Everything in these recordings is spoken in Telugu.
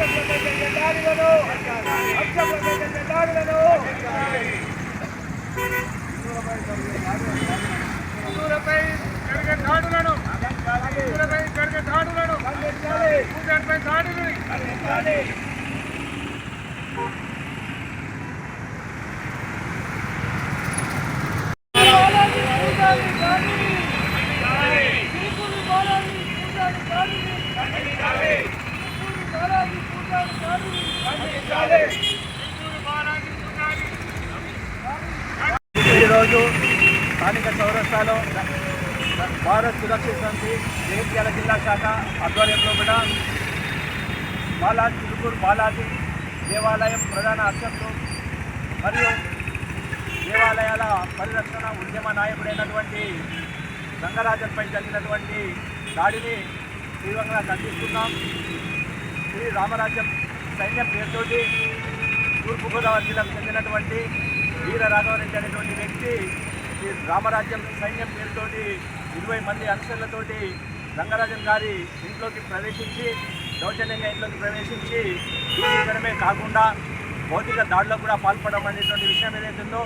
అక్షరపై జరిగిన దాడులను అక్షరపై జరిగే దాడులను హిందువులపై జరిగే దాడులను ఈరోజు స్థానిక చౌరస్తాలో భారత్ సురక్షిత సమితి జగిత్యాల జిల్లా శాఖ ఆధ్వర్యంలో కూడా బాలాజీ తిరుపూర్ బాలాజీ దేవాలయం ప్రధాన అర్చకులు మరియు దేవాలయాల పరిరక్షణ ఉద్యమ నాయకుడైనటువంటి రంగరాజన్పై జరిగినటువంటి దాడిని తీవ్రంగా ఖండిస్తున్నాం. శ్రీ రామరాజ్యం సైన్యం పేరుతోటి తూర్పుగోదావరి జిల్లాకు చెందినటువంటి వీర రాఘవరెడ్డి అనేటువంటి వ్యక్తి శ్రీ రామరాజ్యం సైన్యం పేరుతోటి ఇరవై మంది అనుసరులతోటి రంగరాజన్ గారి ఇంట్లోకి ప్రవేశించి దౌర్జన్యంగా ఇంట్లోకి ప్రవేశించి దూషించడమే కాకుండా భౌతిక దాడులకు కూడా పాల్పడడం అనేటువంటి విషయం ఏదైతుందో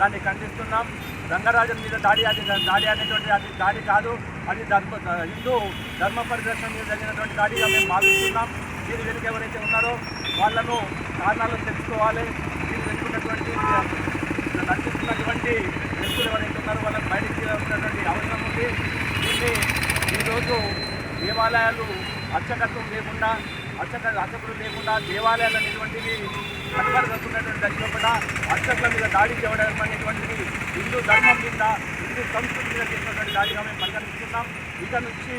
దాన్ని ఖండిస్తున్నాం. రంగరాజన్ మీద దాడి అది దాడి అనేటువంటి అది దాడి కాదు. అది ధర్మ హిందూ ధర్మ పరిరక్షణ మీద జరిగినటువంటి దాడిగా మేము భావిస్తున్నాం. దీని వెనుక ఎవరైతే ఉన్నారో వాళ్ళను కారణాలు తెలుసుకోవాలి. దీని వెనుకున్నటువంటి నటిస్తున్నటువంటి వ్యక్తులు ఎవరైతే ఉన్నారో వాళ్ళని బయటికి తీయాల్సినటువంటి అవసరం ఉంది. దీన్ని ఈరోజు దేవాలయాలు అర్చకత్వం లేకుండా అర్చక అర్చకులు లేకుండా దేవాలయాలు అనేటువంటివి కనుమరుగవుతున్నటువంటి దశలో కూడా అర్చకుల మీద దాడి చేయడం అనేటువంటిది హిందూ ధర్మం కింద హిందూ సంస్కృతి మీద చేసినటువంటి దాడిగా మేము పరిగణిస్తున్నాం. ఇక నుంచి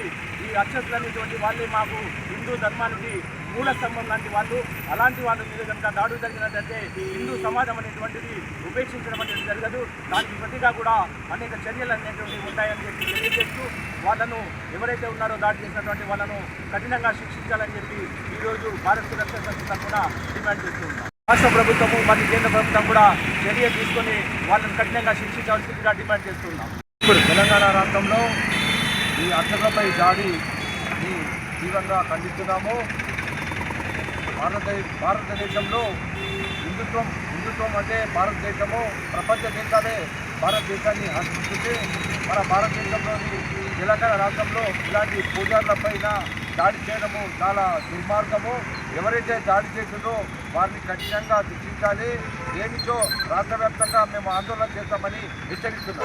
ఈ అర్చకులు అనేటువంటి వాళ్ళే మాకు హిందూ ధర్మానికి మూల స్తంభం లాంటి వాళ్ళు. అలాంటి వాళ్ళ మీద కనుక దాడులు జరిగినట్లయితే హిందూ సమాజం అనేటువంటిది ఉపేక్షించడం అనేది జరగదు. దానికి ప్రతిగా కూడా అనేక చర్యలు అనేటువంటివి ఉంటాయని చెప్పి తెలియజేస్తూ వాళ్ళను ఎవరైతే ఉన్నారో దాడి చేసినటువంటి వాళ్ళను కఠినంగా శిక్షించాలని చెప్పి ఈరోజు భారత సురక్షణ సంస్థ కూడా డిమాండ్ చేస్తున్నాం రాష్ట్ర ప్రభుత్వము మరియు కేంద్ర ప్రభుత్వం కూడా చర్య తీసుకొని వాళ్ళని కఠినంగా శిక్షించాల్సిందిగా డిమాండ్ చేస్తున్నాం. ఇప్పుడు తెలంగాణ రాష్ట్రంలో ఈ అర్చకులపై దాడి తీవ్రంగా ఖండిస్తున్నాము. భారతదేశ భారతదేశంలో హిందుత్వం హిందుత్వం అంటే భారతదేశము ప్రపంచ దేశాలే భారతదేశాన్ని ఆశిస్తుంది మన భారతదేశంలోని తెలంగాణ రాష్ట్రంలో ఇలాంటి పూజార్లపైన దాడి చేయడము చాలా దుర్మార్గము. ఎవరైతే దాడి చేసిందో వారిని కఠినంగా శిక్షించాలి. దేనితో రాష్ట్ర వ్యాప్తంగా మేము ఆందోళన చేస్తామని హెచ్చరిస్తున్నాం.